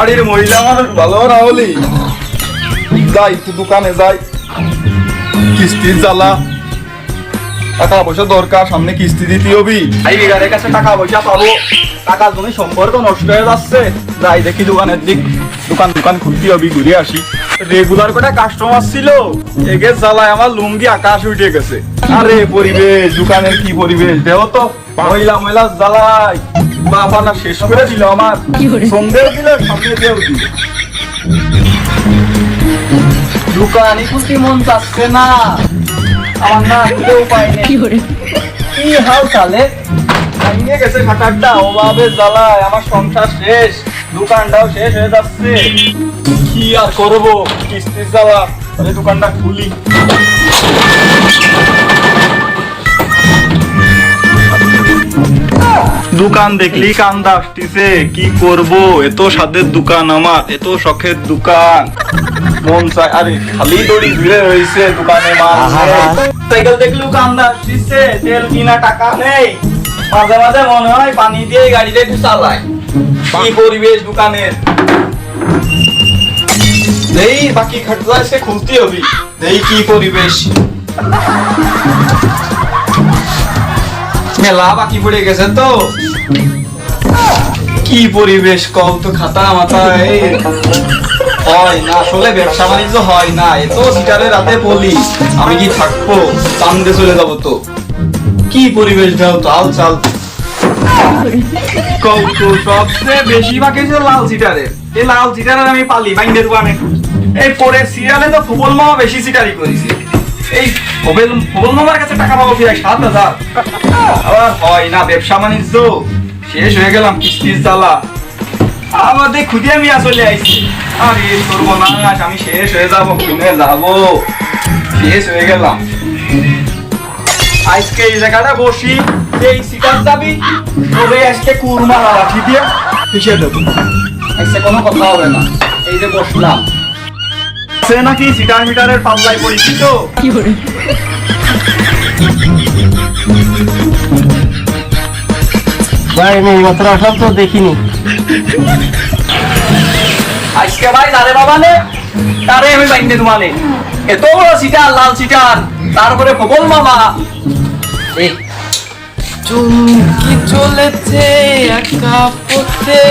বাড়ির মহিলা মানুষ ভালো না হলি যাই, একটু দোকানে যাই। কিস্তির জ্বালা। টাকা পয়সা দরকার, সামনে কিস্তি দিতে হবি। এই বিঘারের কাছে টাকা পয়সা পাবো। টাকার জন্য সম্পর্ক নষ্ট হয়ে যাচ্ছে। যাই দেখি দোকানের দিক। দোকান দোকান খুলতে হবি, ঘুরে আসি। রেগুলার করে কাস্টমার ছিল এগে জ্বালায় আমার লুঙ্গি আকাশ উঠে গেছে। আরে, পরিবেশ, দোকানের কি পরিবেশ? দেহ তো মহিলা মহিলা জ্বালায়। বাবা না শেষ করে দিল আমার। সন্দেহ দিল সামনে দেও দিল। দোকানই খুলতে মন চাচ্ছে না। আমার না খুলে উপায় নেই। কি হাল চালে ভেঙে গেছে খাটারটা অভাবে জ্বালায়। আমার সংসার শেষ দোকানটাও শেষ হয়ে যাচ্ছে। কি আর করব? কিস্তির জ্বালা। তাহলে দোকানটা খুলি। দোকান দেখলি কান্দা আসতিছে কি করব? এত স্বাদের দোকান আমার এত শখের দোকান। মন চায় আরে খালি দড়ি ভিড়ে রয়েছে দোকানে মাল সাইকেল দেখলেও কান্দা আসতিছে তেল কিনা টাকা নেই। মাঝে মাঝে মনে হয় পানি দিয়ে গাড়িটা একটু চালাই কি পরিবেশ দোকানের? এই বাকি খরচা সে খুলতে হবি। এই কি পরিবেশ? মেলা বাকি পড়ে গেছে তো? কি পরিবেশ কল তো খাতা মাথা এই হয় না, আসলে ব্যবসা বাণিজ্য হয় না। এত সিটারে রাতে আমি কি থাকব? চান্দে চলে যাব তো। কি পরিবেশ দাও চাল সবচেয়ে লাল সিটারে? এই লাল সিটারে আমি পালি বাইন্ডের এই পরে সিরিয়ালে তো ফুটবল মামা বেশি সিটারি করেছি। এই মামার কাছে টাকা পাবো কি? সাত হাজার। আবার হয় না, ব্যবসা বাণিজ্য। শেষ হয়ে গেলাম, কিস্তির জ্বালা। আমাদের খুঁজে আমি আসলে আইছি। আরে, সর্বনাশ, আমি শেষ হয়ে যাব কিনে যাব। শেষ হয়ে গেলাম। আজকে এই জায়গাটা বসি, এই সিটার যাবি তবে আজকে কুরমা লাঠি দিয়ে পিছিয়ে দেবো? আজকে কোনো কথা হবে না। এই যে বসলাম। সে নাকি সিটার মিটারের পাল্লায় পড়েছি তো। ভাই আমি এই মাত্র আসলাম তো দেখিনি। আজকে ভাই দারে বাবা নে তারে আমি বাইন্দে তোমালে। এত বড় সিটার লাল সিটার তারপরে ফবল মামা। এই চুমকি চলেছে একা পথে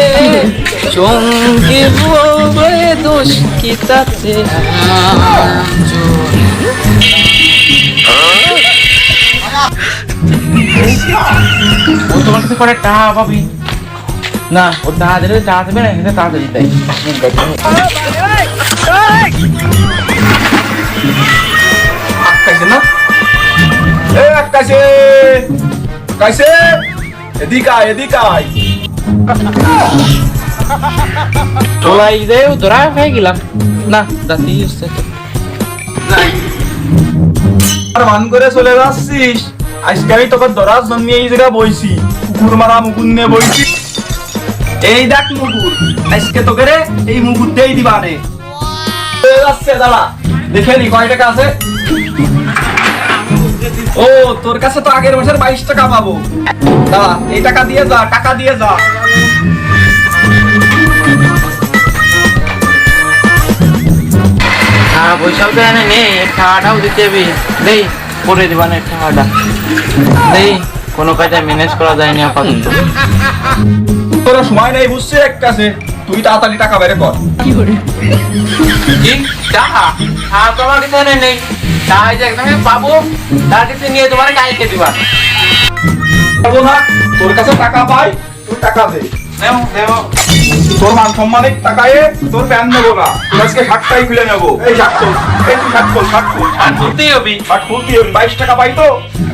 চমকে বলবে দোষ কি তাতে? ও তোমার কাছে করে টাকা পাবি না ও টাকা দিলে দেবে না এটা তাড়াতাড়ি দেয় আকাশে না? এ আকাশে! আকাশে এদিকে আয় এদিকে আয় চলাই দেয় ধরা হয়ে গেলাম। না দাঁতি তো আর মান করে চলে যাচ্ছিস। আজকে আমি তোকে দরাজ জন্মে এই জায়গায় বইছি। কুকুর মারা মুকুর নিয়ে বইছি। এই দেখ মুকুর আজকে তোকে রে এই মুকুর দিয়েই রে চলে যাচ্ছে দাঁড়া। দেখে নি কয় টাকা আছে? ও তোর কাছে তো আগের বছর বাইশ টাকা পাবো। দাঁড়া এই টাকা দিয়ে যা টাকা দিয়ে যা। হ্যাঁ পয়সাও তো এনে নেই টাকাটাও দিতে হবে দেই করে দিবান টাকাটা। দেই কোনো কাজে ম্যানেজ করা যায়নি আপাতত। তোর সময় নেই বুঝছে এক কাছে। তুই তাড়াতাড়ি টাকা বের কর। কি? টাকা? টাকা তো আমার কাছে এনে নেই। টাকা একদমই পাবো তার কাছে নিয়ে তোমার কালকে দিবা। পাবো না তোর কাছে টাকা পাই তুই টাকা দে। দেও দেও তোর মান সম্মানিক টাকায় তোর প্যান নেব না। তোর আজকে ষাটটাই খুলে নেব। এই ষাট তোর এই তুই ষাট তোর ষাট তোর আর করতেই হবে। ষাট খুলতি হবে। বাইশ টাকা পাই তো।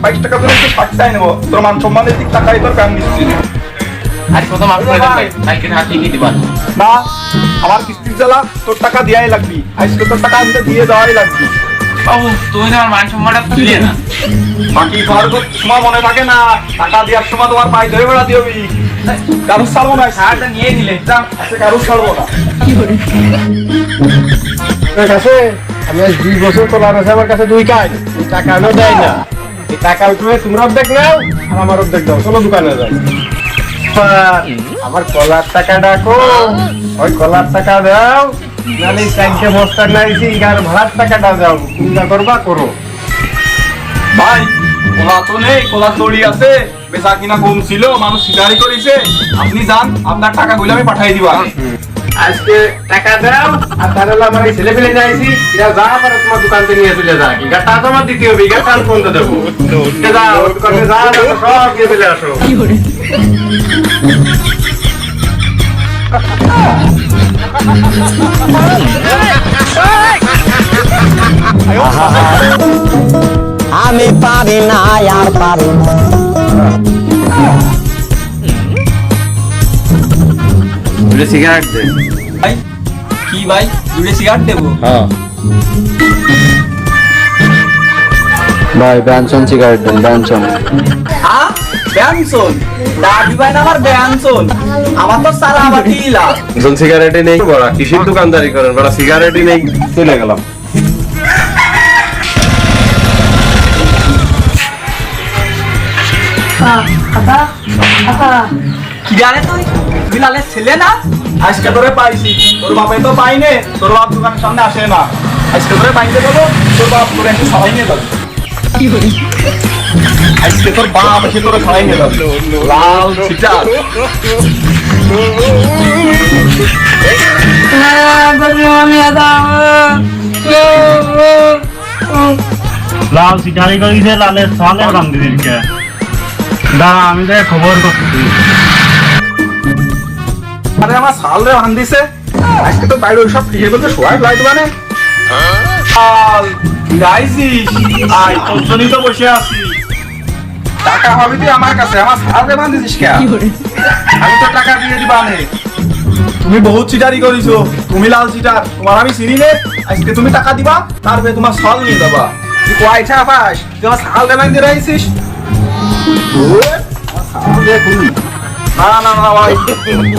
বাইশ টাকা নেব। তোর মান সম্মানের দিক টাকায় তোর প্যান দিচ্ছি। আর কত মাফ কালকে টাকা ঠিকই দিবা? না আমার কিস্তির জ্বালা তোর টাকা দিয়াই লাগবি। আজকে তোর টাকা দিয়ে দেওয়াই লাগবি। বাবু তুমি তো আমার মান সম্মানটা তুলে না বাকি ঘর সময় মনে থাকে না। টাকা দেওয়ার সময় তোমার পায়ে ধরে বেড়া দিবি কারও ছাড়বো না। নিয়ে নিলে। যা কারও ছাড়বো না। ঠিক আছে আমি আজ দুই বছর তোলার আছে আমার কাছে দুই কাজ। এই টাকা আনো দেয় না। এই টাকা উঠবে তোমরা অর্ধেক নাও আর আমার অর্ধেক দাও। চলো দোকানে যাই। আমার কলার টাকা ডাকো ওই কলার টাকা দাও। নালে চারটে বস্তা নাইছি আর ভাড়ার টাকাটা দাও। চিন্তা করবা করো। ভাই কোলা তো নেই কোলা দড়ি আছে। বেচা কিনা কম ছিল মানুষ শিকারি করেছে। আপনি যান আপনার টাকা গুলো আমি পাঠাই দিবা আজকে টাকা দাও আর তাহলে আমার ছেলে পেলে যাইছি এরা যা পারে তোমার দোকান থেকে নিয়ে চলে যা কি গাটা তোমার দ্বিতীয় বিঘা কাল পর্যন্ত দেবো। উঠে দোকানে যা সব দিয়ে চলে আসো। আমি পারি না আর পারি না। দুটো সিগারেট দে। ভাই কি ভাই? দুটো সিগারেট দেবো? ভাই ব্যানসন সিগারেট দেন ব্যানসন। হ্যাঁ? ব্যানসন? দাদি ভাই আমার ব্যানসন আমার তো সারা আমার টিলা এখন সিগারেটই নেই বড়। কিসের দোকানদারি করেন? বড় সিগারেটই নেই চলে গেলাম। কি জানে তুই? বিলালের ছেলে না? আজকে তোরে পাইছি। তোর বাপে তো পাইনে তোর বাপ দোকানের সামনে আসে না। আজকে তোরে পাইতে তোর বাপ তোরে একটু সবাই নিয়ে যাবে। আজকে তোর বাপ এসে তোরে সবাই নিয়ে লাল সিটার লাল সিটারি করিছে লালের সালে বান্ধি দিলকে দাঁড়া আমি তাই খবর করছি আরে আমার সাল রে ভান দিছে আজকে তো বাইরে সব ফিরে বলতে সোয়াই লাইট মানে সাল গাইছিস আই তোর তো বসে আছি। টাকা হবে তুই আমার কাছে আমার ভান দিছিস কে? আমি তো টাকা দিয়ে দিবা নে। তুমি বহুত চিটারি করিছো তুমি লাল চিটার। তোমার আমি চিনি নে আজকে তুমি টাকা দিবা তারপরে তোমার সাল নিয়ে যাবা। তুই কয়টা পাস? তুই আমার সাল ভান দিয়ে রাখিস না না না ভাই।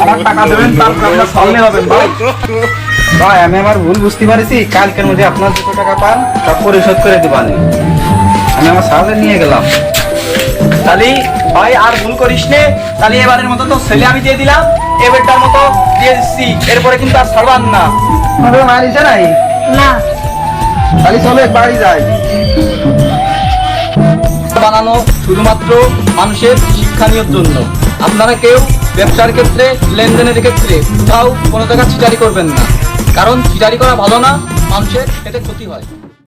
আমার টাকা দেবেন তারপর আপনার সাল নিয়ে যাবেন ভাই। ভাই আমি আমার ভুল বুঝতে পারছি। কালকের মধ্যে আপনার দুটো টাকা পান তা পরিশোধ করে দিবানি আমি আমার সাহায্য নিয়ে গেলাম। তাহলে ভাই আর ভুল করিস নে। তাহলে এবারের মতো তো ছেলে আমি দিয়ে দিলাম। এবারটার মতো দিয়ে দিচ্ছি। এরপরে কিন্তু আর ছাড়বান না। আমাদের মারিছে নাই? না। তাহলে চলে বাড়ি যাই। বানানো শুধুমাত্র মানুষের শিক্ষানীয়র জন্য। আপনারা কেউ ব্যবসার ক্ষেত্রে লেনদেনের ক্ষেত্রে তাও কোনো জায়গা চিটারি করবেন না। কারণ ফিজারি করা ভালো না মানুষের এতে ক্ষতি হয়।